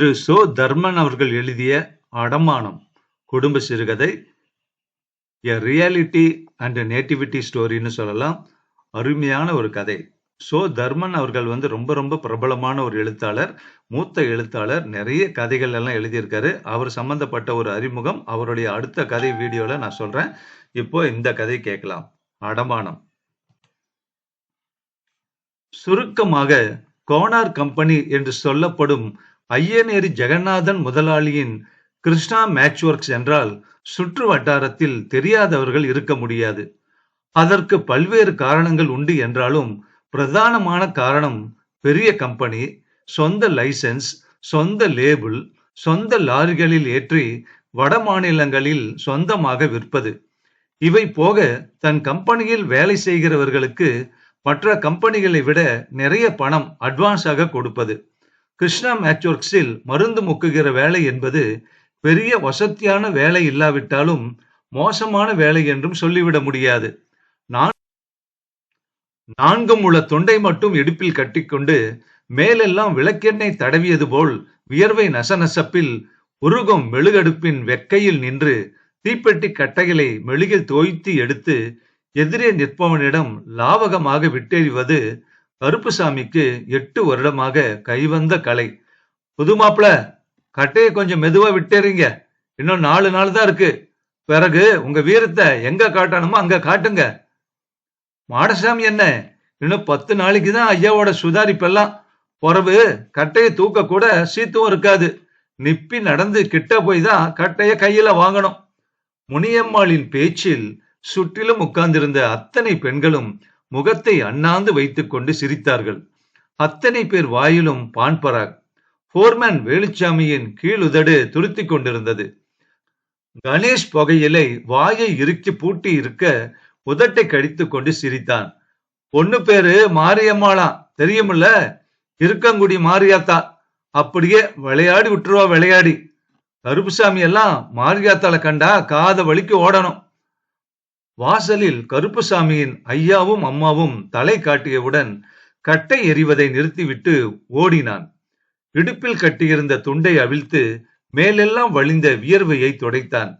திரு so Dharman அவர்கள் எழுதிய அடமானம் குடும்ப சிறுகதை எ ரியாலிட்டி அண்ட் நேட்டிவிட்டி ஸ்டோரின்னு சொல்லலாம். அருமையான ஒரு கதை. சோ தர்மன் அவர்கள் வந்து ரொம்ப ரொம்ப பிரபலமான ஒரு எழுத்தாளர் மூத்த எழுத்தாளர் நிறைய கதைகள் எல்லாம் எழுதியிருக்காரு. அவர் சம்பந்தப்பட்ட ஒரு அறிமுகம் அவருடைய அடுத்த கதை வீடியோல நான் சொல்றேன். இப்போ இந்த கதை கேட்கலாம். அடமானம். சுருக்கமாக கோனார் கம்பெனி என்று சொல்லப்படும் ஐயனேரி ஜெகநாதன் முதலாளியின் கிருஷ்ணா மேட்ச் ஒர்க்ஸ் என்றால் சுற்று வட்டாரத்தில் தெரியாதவர்கள் இருக்க முடியாது. அதற்கு பல்வேறு காரணங்கள் உண்டு என்றாலும் பிரதானமான காரணம் பெரிய கம்பெனி சொந்த லைசன்ஸ் சொந்த லேபிள் சொந்த லாரிகளில் ஏற்றி வட மாநிலங்களில் சொந்தமாக விற்பது. இவை போக தன் கம்பெனியில் வேலை செய்கிறவர்களுக்கு மற்ற கம்பெனிகளை விட நிறைய பணம் அட்வான்ஸாக கொடுப்பது. கிருஷ்ணா மேட்ச்ஒர்க்ஸில் மருந்து முக்குகிற வேலை என்பது பெரிய வசதியான வேலை இல்லாவிட்டாலும் மோசமான வேலை என்றும் சொல்லிவிட முடியாது. நான் நான்கு உள்ள தொண்டை மட்டும் இடுப்பில் கட்டிக்கொண்டு மேலெல்லாம் விளக்கெண்ணெய் தடவியது போல் வியர்வை நசநசப்பில் உருகும் மெழுகடுப்பின் வெக்கையில் நின்று தீப்பெட்டி கட்டைகளை மெழுகில் தோய்த்து எடுத்து எதிரே நிற்பவனிடம் லாவகமாக விட்டெறிவது கருப்புசாமிக்கு எட்டு வருடமாக கைவந்த கலை. புது மாப்பிள கட்டையை கொஞ்சம் மெதுவா விட்டுறீங்க. இன்னும் நாலு நாள் தான் இருக்கு. பிறகு உங்க வீரத்தை எங்க காட்டணுமோ அங்க காட்டுங்க. மாடசாமி என்ன? இன்னும் பத்து நாளைக்கு தான் ஐயாவோட சுதாரிப்பெல்லாம். பிறகு கட்டையை தூக்க கூட சீத்தும் இருக்காது. நிப்பி நடந்து கிட்ட போய் தான் கட்டைய கையில வாங்கணும். முனியம்மாளின் பேச்சில் சுற்றிலும் உட்கார்ந்திருந்த அத்தனை பெண்களும் முகத்தை அண்ணாந்து வைத்துக் கொண்டு சிரித்தார்கள். அத்தனை பேர் வாயிலும் பான்பராக் போர்மேன் வேலுச்சாமியின் கீழுதடு துருத்தி கொண்டிருந்தது. கணேஷ் புகையிலை வாயை இறுக்கி பூட்டி இருக்க உதட்டை கடித்துக் கொண்டு சிரித்தான். பொண்ணு பேரு மாரியம்மாளாம் தெரியுமில்ல? இருக்கங்குடி மாரியாத்தா? அப்படியே விளையாடி விட்டுருவா விளையாடி. கருப்புசாமி எல்லாம் மாரியாத்தால கண்டா காத வலிக்கு ஓடணும். வாசலில் கருப்புசாமியின் ஐயாவும் அம்மாவும் தலை காட்டியவுடன் கட்டை எறிவதை நிறுத்திவிட்டு ஓடினான். இடுப்பில் கட்டியிருந்த துண்டை அவிழ்த்து மேலெல்லாம் வழிந்த வியர்வையை துடைத்தான்.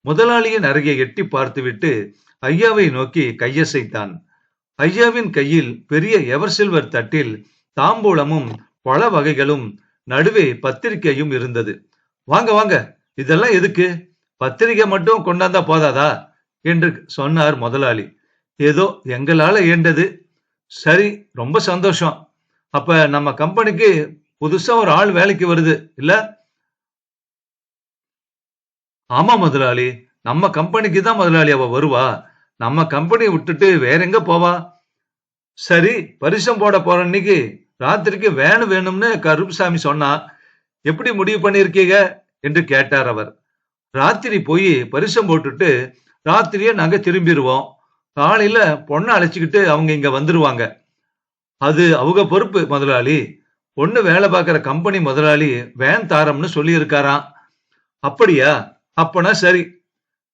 முதலாளியின் அருகே எட்டி பார்த்துவிட்டு ஐயாவை நோக்கி கையசைத்தான். ஐயாவின் கையில் பெரிய எவர் சில்வர் தட்டில் தாம்பூலமும் பழ வகைகளும் நடுவே பத்திரிகையும் இருந்தது. வாங்க வாங்க இதெல்லாம் எதுக்கு? பத்திரிகை மட்டும் கொண்டாந்தா போதாதா? என்று சொன்னார் முதலாளி. ஏதோ எங்களால ஏண்டது? சரி ரொம்ப சந்தோஷம். அப்ப நம்ம கம்பெனிக்கு புதுசா ஒரு ஆள் வேலைக்கு வருது இல்ல? ஆமா முதலாளி நம்ம கம்பெனிக்கு தான் முதலாளி அவ வருவா. நம்ம கம்பெனியை விட்டுட்டு வேற எங்க போவா? சரி பரிசம் போட போற இன்னைக்கு ராத்திரிக்கு வேணும் வேணும்னு கருப்புசாமி சொன்னா எப்படி முடிவு பண்ணிருக்கீங்க என்று கேட்டார் அவர். ராத்திரி போய் பரிசம் போட்டுட்டு ராத்திரியே நாங்க திரும்பிடுவோம் காலையில பொண்ணை அழைச்சிக்கிட்டு அவங்க இங்க வந்துருவாங்க. அது அவங்க பொறுப்பு முதலாளி. பொண்ணு வேலை பார்க்குற கம்பெனி முதலாளி வேன் தாரம்னு சொல்லி இருக்காராம் அப்படியா? அப்பனா சரி.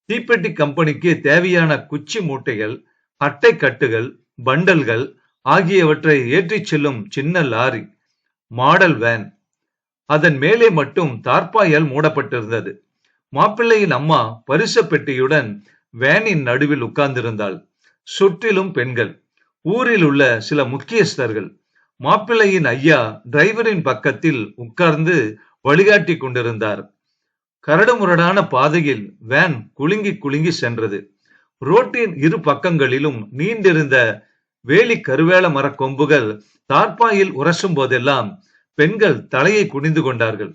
தீப்பெட்டி கம்பெனிக்கு தேவையான குச்சி மூட்டைகள் அட்டை கட்டுகள் பண்டல்கள் ஆகியவற்றை ஏற்றிச் செல்லும் சின்ன லாரி மாடல் வேன். அதன் மேலே மட்டும் தார்பாயால் மூடப்பட்டிருந்தது. மாப்பிள்ளையின் அம்மா பரிச பெட்டியுடன் வேனின் நடுவில் உட்கார்ந்திருந்தாள். சுற்றிலும் பெண்கள் ஊரில் உள்ள சில முக்கியஸ்தர்கள். மாப்பிள்ளையின் ஐயா டிரைவரின் பக்கத்தில் உட்கார்ந்து வழிகாட்டி கொண்டிருந்தார். கரடுமுரடான பாதையில் வேன் குலுங்கி குலுங்கி சென்றது. ரோட்டின் இரு பக்கங்களிலும் நீண்டிருந்த வேலி கருவேல மர கொம்புகள் தார்பாயில் உரசும் போதெல்லாம் பெண்கள் தலையை குனிந்து கொண்டார்கள்.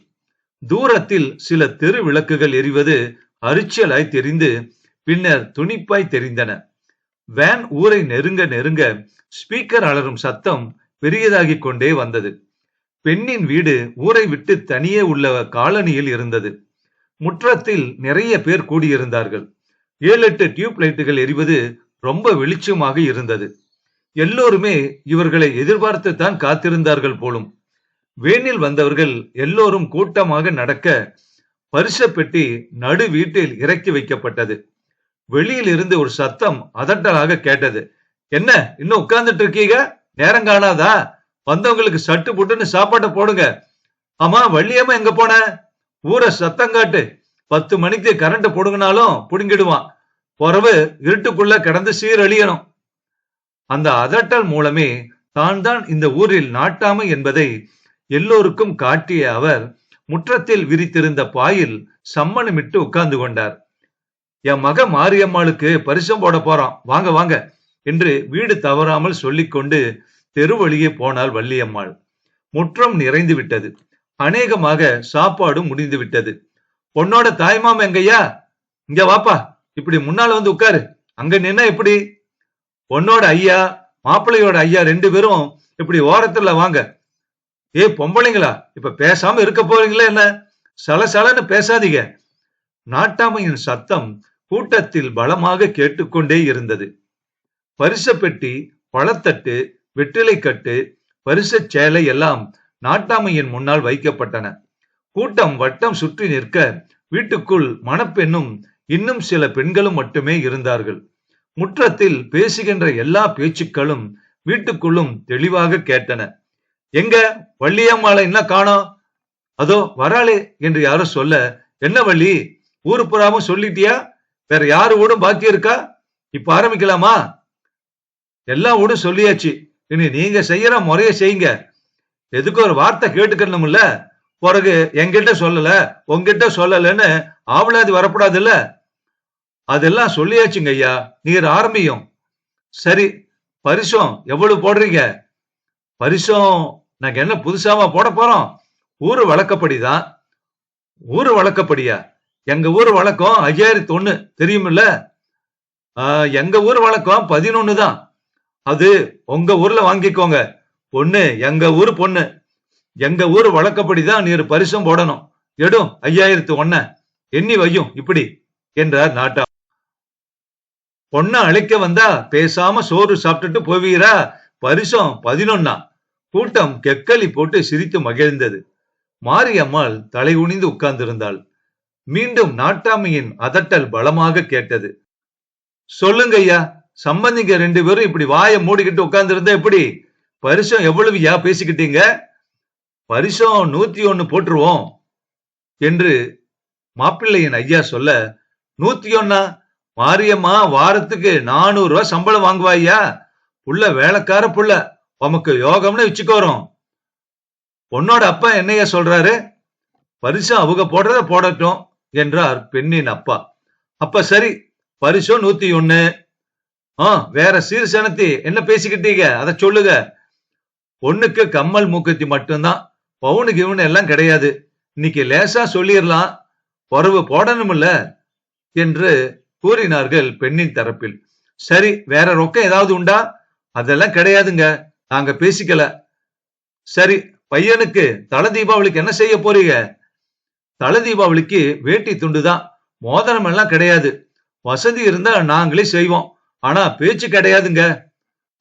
தூரத்தில் சில தெரு விளக்குகள் எரிவது அரிச்சலாய் தெரிந்து பின்னர் துணிப்பாய் தெரிந்தன. வேன் ஊரை நெருங்க நெருங்க ஸ்பீக்கர் அலரும் சத்தம் பெரியதாகிக் கொண்டே வந்தது. பெண்ணின் வீடு ஊரை விட்டு தனியே உள்ள காலனியில் இருந்தது. முற்றத்தில் நிறைய பேர் கூடியிருந்தார்கள். ஏழு எட்டு டியூப் லைட்டுகள் எரிவது ரொம்ப வெளிச்சமாக இருந்தது. எல்லோருமே இவர்களை எதிர்பார்த்து தான் காத்திருந்தார்கள் போலும். வேனில் வந்தவர்கள் எல்லோரும் கூட்டமாக நடக்க பரிச பெட்டி நடு வீட்டில் இறக்கி வைக்கப்பட்டது. வெளியில் இருந்து ஒரு சத்தம் அதட்டலாக கேட்டது. என்ன இன்னும் உட்கார்ந்துட்டு இருக்கீங்க? நேரம் காணாதா? வந்தவங்களுக்கு சட்டு புட்டுன்னு சாப்பாட்டை போடுங்க. ஆமா வள்ளியம்மா எங்க போன? ஊரை சத்தம் காட்டு. பத்து மணிக்கு கரண்ட் புடுங்கினாலும் புடுங்கிடுவான். பொறவு இருட்டுக்குள்ள கிடந்து சீரழியணும். அந்த அதட்டல் மூலமே தான் தான் இந்த ஊரில் நாட்டாமை என்பதை எல்லோருக்கும் காட்டிய அவர் முற்றத்தில் விரித்திருந்த பாயில் சம்மணமிட்டு உட்கார்ந்து கொண்டார். என் மக மாரியம்மாளுக்கு பரிசம் போட போறான். வாங்க வாங்க. என்று வீடு தவறாமல் சொல்லிக்கொண்டு தெரு வழியே போனாள் வள்ளியம்மாள். முற்றம் நிறைந்து விட்டது. அநேகமாக சாப்பாடும் முடிந்து விட்டது. பொண்ணோட தாய்மாம் எங்கய்யா? இங்க வாப்பா. இப்படி முன்னால வந்து உட்காரு. அங்க நின்னா எப்படி? பொண்ணோட ஐயா மாப்பிள்ளையோட ஐயா ரெண்டு பேரும் இப்படி ஓரத்துல வாங்க. ஏ பொம்பளைங்களா? இப்ப பேசாம இருக்க போறீங்களா என்ன? சலசலன்னு பேசாதீங்க. நாட்டாமையின் சத்தம் கூட்டத்தில் பலமாக கேட்டுக்கொண்டே இருந்தது. பரிசப்பெட்டி பழத்தட்டு வெற்றிலைக்கட்டு பரிசச் சேலை எல்லாம் நாட்டாமையின் முன்னால் வைக்கப்பட்டன. கூட்டம் வட்டம் சுற்றி நிற்க வீட்டுக்குள் மணப்பெண்ணும் இன்னும் சில பெண்களும் மட்டுமே இருந்தார்கள். முற்றத்தில் பேசுகின்ற எல்லா பேச்சுக்களும் வீட்டுக்குள்ளும் தெளிவாக கேட்டன. எங்க? வள்ளியம்மாளை என்ன காணோம். அதோ வராளே என்று யாரோ சொல்ல என்ன வள்ளி? ஊரு புறாம சொல்லிட்டியா? வேற யாரு வீடும் பாக்கி இருக்கா? இப்ப ஆரம்பிக்கலாமா? எல்லா வீடும் சொல்லியாச்சு. இனி நீங்க செய்யற முறைய செய்யுங்க. எதுக்கு ஒரு வார்த்தை கேட்டுக்கணும்ல? பிறகு எங்கிட்ட சொல்லல உங்ககிட்ட சொல்லலன்னு ஆவலாதி வரப்படாது இல்ல அதெல்லாம் சொல்லியாச்சுங்க ஐயா. நீர் ஆரம்பியும். சரி பரிசம் எவ்வளவு போடுறீங்க? பரிசம் நாங்க என்ன புதுசாவா போட போறோம்? ஊரு வழக்கப்படிதான். ஊரு வழக்கப்படியா? எங்க ஊர் வழக்கம் ஐயாயிரத்தி ஒண்ணு. தெரியுமில்ல? ஆஹ், எங்க ஊர் வழக்கம் பதினொன்னு தான். அது உங்க ஊர்ல வாங்கிக்கோங்க. பொண்ணு எங்க ஊர் பொண்ணு. எங்க ஊர் வழக்கப்படிதான் நீர் பரிசம் போடணும். எடும் ஐயாயிரத்து ஒன்ன எண்ணி வையும் இப்படி என்றார் நாட்டா. பொண்ண அழைக்க வந்தா பேசாம சோறு சாப்பிட்டுட்டு போவீரா? பரிசம் பதினொன்னா. கூட்டம் கெக்கலி போட்டு சிரித்து மகிழ்ந்தது. மாரியம்மாள் தலை குனிந்து உட்கார்ந்திருந்தாள். மீண்டும் நாட்டாமையின் அதட்டல் பலமாக கேட்டது. சொல்லுங்க ஐயா சம்பந்திங்க ரெண்டு பேரும் இப்படி வாயை மூடிக்கிட்டு உட்கார்ந்துருந்தா எப்படி? பரிசம் எவ்வளவு யா பேசிக்கிட்டீங்க? பரிசம் நூத்தி ஒன்னு போட்டுருவோம் என்று மாப்பிள்ளையின் ஐயா சொல்ல நூத்தி ஒன்னா? மாரியம்மா வாரத்துக்கு நானூறு ரூபாய் சம்பளம் வாங்குவாய்யா? புள்ள வேலைக்கார புள்ள உமக்கு யோகம்னு வச்சுக்கோறோம் பொண்ணோட அப்பா என்னையா சொல்றாரு? பரிசு அவங்க போடுறத போடட்டும். என்றார் பெண்ணின் அப்பா. அப்ப சரி பரிசோ நூத்தி ஒண்ணு. ஆ வேற சீர்சனத்தி என்ன பேசிக்கிட்டீங்க? அத சொல்லுங்க. பொண்ணுக்கு கம்மல் மூக்குத்தி மட்டும்தான். பவுனு இவனு எல்லாம் கிடையாது. இன்னைக்கு லேசா சொல்லிடலாம் பொறவு போடணும்ல என்று கூறினார்கள் பெண்ணின் தரப்பில். சரி வேற ரொக்கம் ஏதாவது உண்டா? அதெல்லாம் கிடையாதுங்க. நாங்க பேசிக்கல. சரி பையனுக்கு தல தீபாவளிக்கு என்ன செய்ய போறீங்க? தல தீபாவளிக்கு வேட்டி துண்டுதான். மோதிரம் எல்லாம் கிடையாது. வசதி இருந்தா நாங்களே செய்வோம். ஆனா பேச்சு கிடையாதுங்க.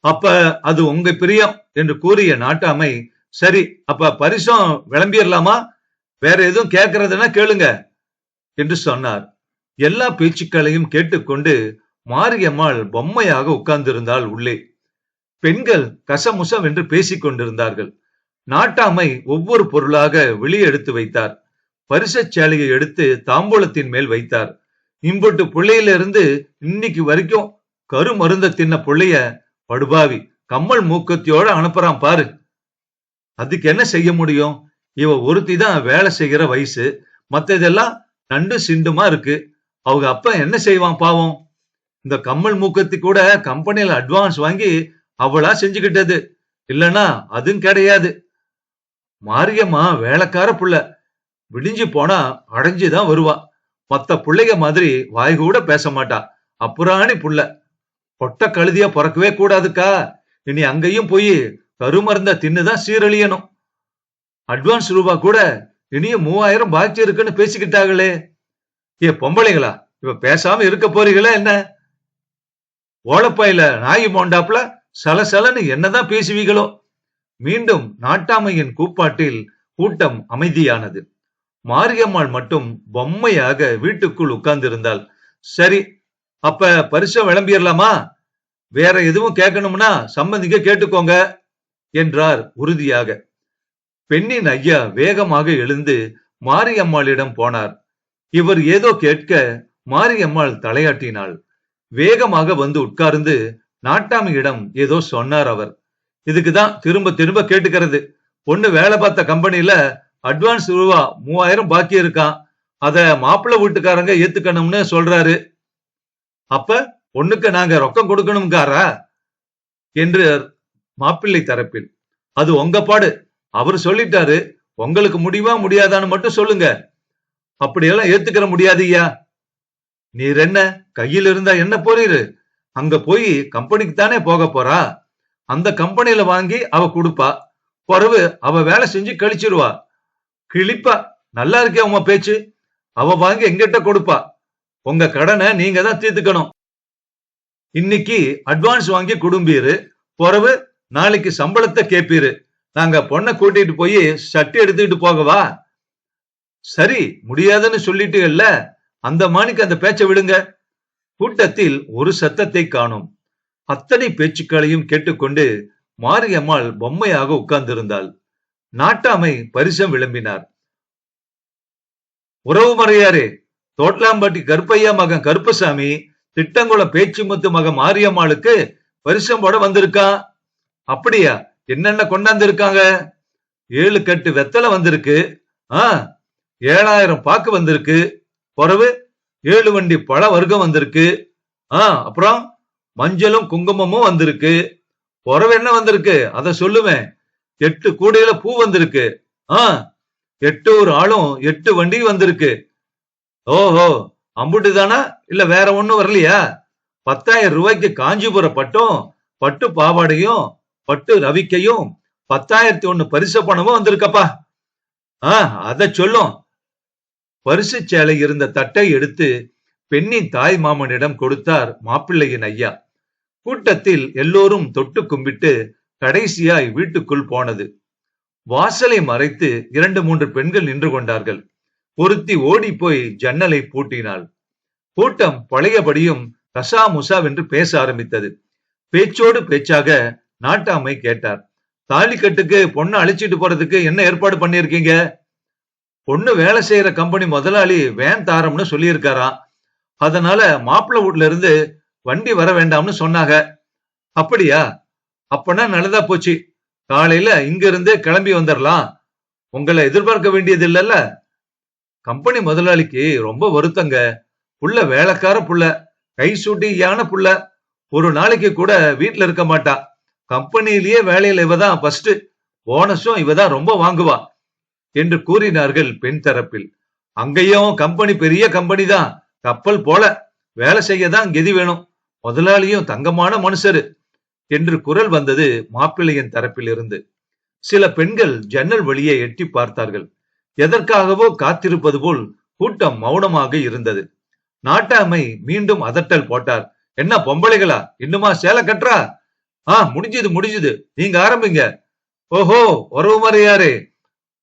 அப்ப அது உங்க பிரியம் என்று கூறிய நாட்டாமை சரி அப்ப பரிசம் விளம்பிடலாமா வேற எதுவும் கேட்கறதுன்னா கேளுங்க என்று சொன்னார். எல்லா பேச்சுக்களையும் கேட்டுக்கொண்டு மாரியம்மாள் பொம்மையாக உட்கார்ந்திருந்தாள் உள்ளே. பெண்கள் கசமுசம் பேசிக் கொண்டிருந்தார்கள் நாட்டாமை ஒவ்வொரு பொருளாக வெளியே எடுத்து வைத்தார். பரிசச் சேலையை எடுத்து தாம்பூலத்தின் மேல் வைத்தார். இம்புட்டு புள்ளையில இருந்து இன்னைக்கு வரைக்கும் கரு மருந்த தின்ன புள்ளைய படுபாவி கம்மல் மூக்கத்தியோட அனுப்புறான் பாரு. அதுக்கு என்ன செய்ய முடியும்? இவ ஒருத்தி தான் வேலை செய்கிற வயசு. மத்ததெல்லாம் நண்டு சிண்டுமா இருக்கு. அவங்க அப்ப என்ன செய்வான் பாவம்? இந்த கம்மல் மூக்கத்தி கூட கம்பெனில அட்வான்ஸ் வாங்கி அவளா செஞ்சுக்கிட்டது. இல்லனா அதுவும் கிடையாது. மாரியம்மா வேலைக்கார புள்ள. விடிஞ்சு போனா அடைஞ்சுதான் வருவா. மத்த புள்ளைங்க மாதிரி வாய் கூட பேச மாட்டா. அப்புறாணி புள்ள. பொட்ட கழுதியா பிறக்கவே கூடாதுக்கா. இனி அங்கேயும் போய் கருமருந்த தின்னுதான் சீரழியணும். அட்வான்ஸ் ரூபா கூட இனியும் மூவாயிரம் பாக்கி இருக்குன்னு பேசிக்கிட்டாங்களே. ஏ பொம்பளைங்களா இப்ப பேசாம இருக்க போறீங்களா என்ன? ஓலப்பாயில நாய் மோண்டாப்புல சலசலன்னு என்னதான் பேசுவீங்களோ. மீண்டும் நாட்டாமையின் கூப்பாட்டில் கூட்டம் அமைதியானது. மாரியம்மாள் மட்டும் பொம்மையாக வீட்டுக்குள் உட்கார்ந்திருந்தாள். சரி அப்ப பரிசம் விளம்பிடலாமா வேற எதுவும் கேட்கணும்னா சம்பந்திக்க கேட்டுக்கோங்க என்றார் உறுதியாக. பெண்ணின் ஐயா வேகமாக எழுந்து மாரியம்மாளிடம் போனார். இவர் ஏதோ கேட்க மாரியம்மாள் தலையாட்டினாள். வேகமாக வந்து உட்கார்ந்து நாட்டாமியிடம் ஏதோ சொன்னார் அவர். இதுக்குதான் திரும்ப திரும்ப கேட்டுக்கிறது. பொண்ணு வேலை பார்த்த கம்பெனில அட்வான்ஸ் ரூபா மூவாயிரம் பாக்கி இருக்கான் அத மாப்பிள்ளை வீட்டுக்காரங்க ஏத்துக்கணும்னு சொல்றாரு. அப்ப பொண்ணுக்கு நாங்க ரொக்கம் கொடுக்கணும்காரா? என்று மாப்பிள்ளை தரப்பில். அது உங்க பாடு. அவர் சொல்லிட்டாரு. உங்களுக்கு முடியுமா முடியாதான்னு மட்டும் சொல்லுங்க. அப்படியெல்லாம் ஏத்துக்கிற முடியாதுய்யா நீர் என்ன கையில் இருந்தா என்ன போறீரு? அங்க போய் கம்பெனிக்கு தானே போக போறா? அந்த கம்பெனியில வாங்கி அவ கொடுப்பா. பிறகு அவ வேலை செஞ்சு கழிச்சிருவா. கிழிப்பா? நல்லா இருக்கே உங்க பேச்சு? அவ வாங்கி எங்கிட்ட கொடுப்பா. உங்க கடனை நீங்க தான் தீர்த்துக்கணும். இன்னைக்கு அட்வான்ஸ் வாங்கி குடும்பீரு. பொறவு நாளைக்கு சம்பளத்தை கேப்பீரு. நாங்க பொண்ணை கூட்டிட்டு போய் சட்டி எடுத்துக்கிட்டு போகவா? சரி முடியாதுன்னு சொல்லிட்டு இல்ல அந்த மாணிக்கு அந்த பேச்சை விடுங்க. கூட்டத்தில் ஒரு சத்தத்தை காணும். அத்தனை பேச்சுக்களையும் கேட்டுக்கொண்டு மாரியம்மாள் பொம்மையாக உட்கார்ந்திருந்தாள். நாட்டாமை பரிசம் விளம்பினார். உறவு மறையாரே தோட்லாம்பட்டி கருப்பையா மகன் கருப்பசாமி திட்டங்குளம் பேச்சு முத்து மகன் மாரியம்மாளுக்கு பரிசம் போட வந்திருக்கா? அப்படியா? என்னென்ன கொண்டாந்து இருக்காங்க ஏழு கட்டு வெத்தலை வந்திருக்கு. ஆ ஏழாயிரம் பாக்கு வந்திருக்கு. பிறவு ஏழு வண்டி பழ வர்க்கம் வந்திருக்கு. ஆ அப்புறம் மஞ்சளும் குங்குமமும் வந்திருக்கு. பிறவு என்ன வந்திருக்கு? அத சொல்லுவேன். எட்டு கூடையில பூ வந்திருக்கு. ஆ எட்டு ஒரு ஆளும் எட்டு வண்டி வந்திருக்கு. ஓஹோ அம்புட்டு தானா? இல்ல வேற ஒண்ணும் வரலையா? பத்தாயிரம் ரூபாய்க்கு காஞ்சிபுரம் பட்டும் பட்டு பாவாடையும் பட்டு ரவிக்கையும் பத்தாயிரத்தி ஒண்ணு பரிசு பணமும் வந்திருக்கப்பா. ஆ அத சொல்லும். பரிசு சேலை இருந்த தட்டை எடுத்து பெண்ணின் தாய் மாமனிடம் கொடுத்தார் மாப்பிள்ளையின் ஐயா. கூட்டத்தில் எல்லோரும் தொட்டு கும்பிட்டு கடைசியாய் வீட்டுக்குள் போனது. வாசலை மறைத்து இரண்டு மூன்று பெண்கள் நின்று கொண்டார்கள். ஒருத்தி ஓடி போய் ஜன்னலை பூட்டினாள். கூட்டம் பழையபடியும் கசா முசாவென்று பேச ஆரம்பித்தது. பேச்சோடு பேச்சாக நாட்டாமை கேட்டார் தாலிக்கட்டுக்கு பொண்ணு அழிச்சிட்டு போறதுக்கு என்ன ஏற்பாடு பண்ணிருக்கீங்க பொண்ணு வேலை செய்யற கம்பெனி முதலாளி வேன் தாரம்னு சொல்லியிருக்காராம் அதனால மாப்பிள்ளை வீட்ல இருந்து வண்டி வர வேண்டாம்னு சொன்னாங்க. அப்படியா? அப்பனா நல்லதா போச்சு. காலையில இங்க இருந்தே கிளம்பி வந்துடலாம் உங்களை எதிர்பார்க்க வேண்டியது இல்லல்ல கம்பெனி முதலாளிக்கு ரொம்ப வருத்தங்க. புள்ள வேலைக்கார புள்ள. கை சூட்டியான புள்ள. ஒரு நாளைக்கு கூட வீட்டுல இருக்க மாட்டா. கம்பெனிலேயே வேலையில இவதான் ஃபர்ஸ்ட் போனஸும் இவதான் ரொம்ப வாங்குவா. என்று கூறினார்கள் பெண் தரப்பில். அங்கேயும் கம்பெனி பெரிய கம்பெனி தான். கப்பல் போல. வேலை செய்யதான் கெதி வேணும். முதலாளியும் தங்கமான மனுஷரு. என்று குரல் வந்தது மாப்பிள்ளையின் தரப்பிலிருந்து. சில பெண்கள் ஜன்னல் வழியே எட்டி பார்த்தார்கள். எதற்காகவோ காத்திருப்பது போல் கூட்டம் மௌனமாக இருந்தது. நாட்டாமை மீண்டும் அதட்டல் போட்டார். என்ன பொம்பளைகளா? இன்னுமா சேலை கட்டுறா? ஆ முடிஞ்சது முடிஞ்சது. நீங்க ஆரம்பிங்க. ஓஹோ உறவு மறையாரே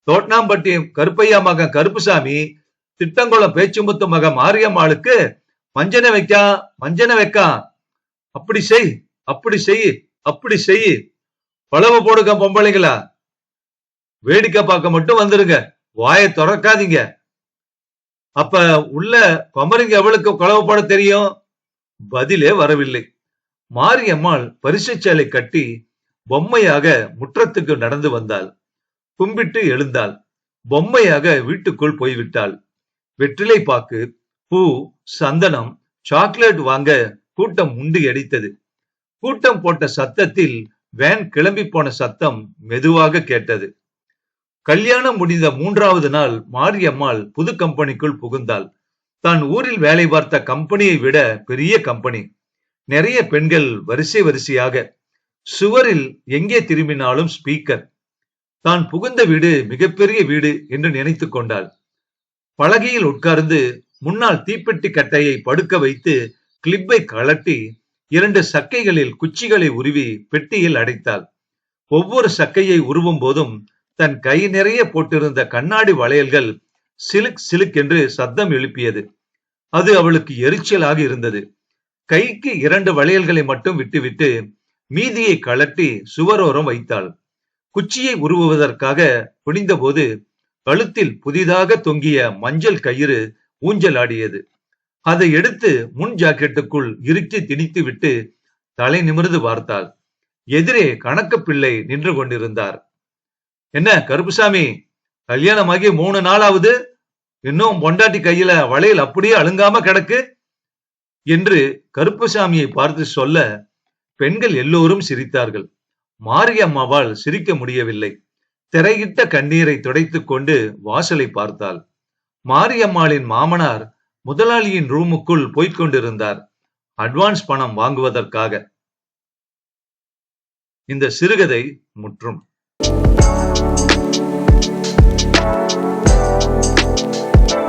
தோட்னாம்பட்டி கருப்பையா மகன் கருப்புசாமி திட்டங்குளம் பேச்சுமுத்து மகன் மாரியம்மாளுக்கு மஞ்சனை வைக்கா மஞ்சனை வைக்கா. அப்படி செய். அப்படி செய் அப்படி செய். பழவ போடுங்க பொம்பளைங்களா. வேடிக்கை பார்க்க மட்டும் வந்துருங்க. வாயை திறக்காதீங்க. அப்ப உள்ள குமரிங்க அவளுக்கு குழவு போட தெரியும்? பதிலே வரவில்லை. மாரியம்மாள் பரிசு சேலை கட்டி பொம்மையாக முற்றத்துக்கு நடந்து வந்தாள். கும்பிட்டு எழுந்தாள். பொம்மையாக வீட்டுக்குள் போய்விட்டாள். வெற்றிலை பாக்கு பூ சந்தனம் சாக்லேட் வாங்க கூட்டம் உண்டு அடித்தது கூட்டம் போட்ட சத்தத்தில் வேன் கிளம்பி போன சத்தம் மெதுவாக கேட்டது. கல்யாணம் முடிந்த மூன்றாவது நாள் மாரியம்மாள் புது கம்பெனிக்குள் புகுந்தாள். தான் ஊரில் வேலை பார்த்த கம்பெனியை விட பெரிய கம்பெனி. நிறைய பெண்கள் வரிசை வரிசையாக சுவரில் எங்கே திரும்பினாலும் ஸ்பீக்கர் தான் புகுந்த வீடு மிகப்பெரிய வீடு என்று நினைத்து கொண்டாள். பலகையில் உட்கார்ந்து முன்னால் தீப்பெட்டி கட்டையை படுக்க வைத்து கிளிப்பை கலட்டி இரண்டு சக்கைகளில் குச்சிகளை உருவி பெட்டியில் அடைத்தாள். ஒவ்வொரு சக்கையை உருவும் போதும் தன் கை நிறைய போட்டிருந்த கண்ணாடி வளையல்கள் சிலுக் சிலுக் என்று சத்தம் எழுப்பியது. அது அவளுக்கு எரிச்சலாக இருந்தது. கைக்கு இரண்டு வளையல்களை மட்டும் விட்டுவிட்டு மீதியை கழட்டி சுவரோரம் வைத்தாள். குச்சியை உருவுவதற்காக குனிந்தபோது கழுத்தில் புதிதாக தொங்கிய மஞ்சள் கயிறு ஊஞ்சலாடியது. அதை எடுத்து முன் ஜாக்கெட்டுக்குள் இறுக்கி திணித்து விட்டு தலை நிமிர்ந்து பார்த்தாள். எதிரே கணக்கு பிள்ளை நின்று கொண்டிருந்தார். என்ன கருப்புசாமி கல்யாணமாகி மூணு நாளாவது? இன்னும் பொண்டாட்டி கையில வளையல் அப்படியே அழுங்காம கிடக்கு? என்று கருப்புசாமியை பார்த்து சொல்ல பெண்கள் எல்லோரும் சிரித்தார்கள். மாரியம்மாவால் சிரிக்க முடியவில்லை. திரையிட்ட கண்ணீரை துடைத்துக் கொண்டு வாசலை பார்த்தாள். மாரியம்மாளின் மாமனார் முதலாளியின் ரூமுக்குள் போய்க்கொண்டிருந்தார். அட்வான்ஸ் பணம் வாங்குவதற்காக. இந்த சிறுகதை முற்றும்.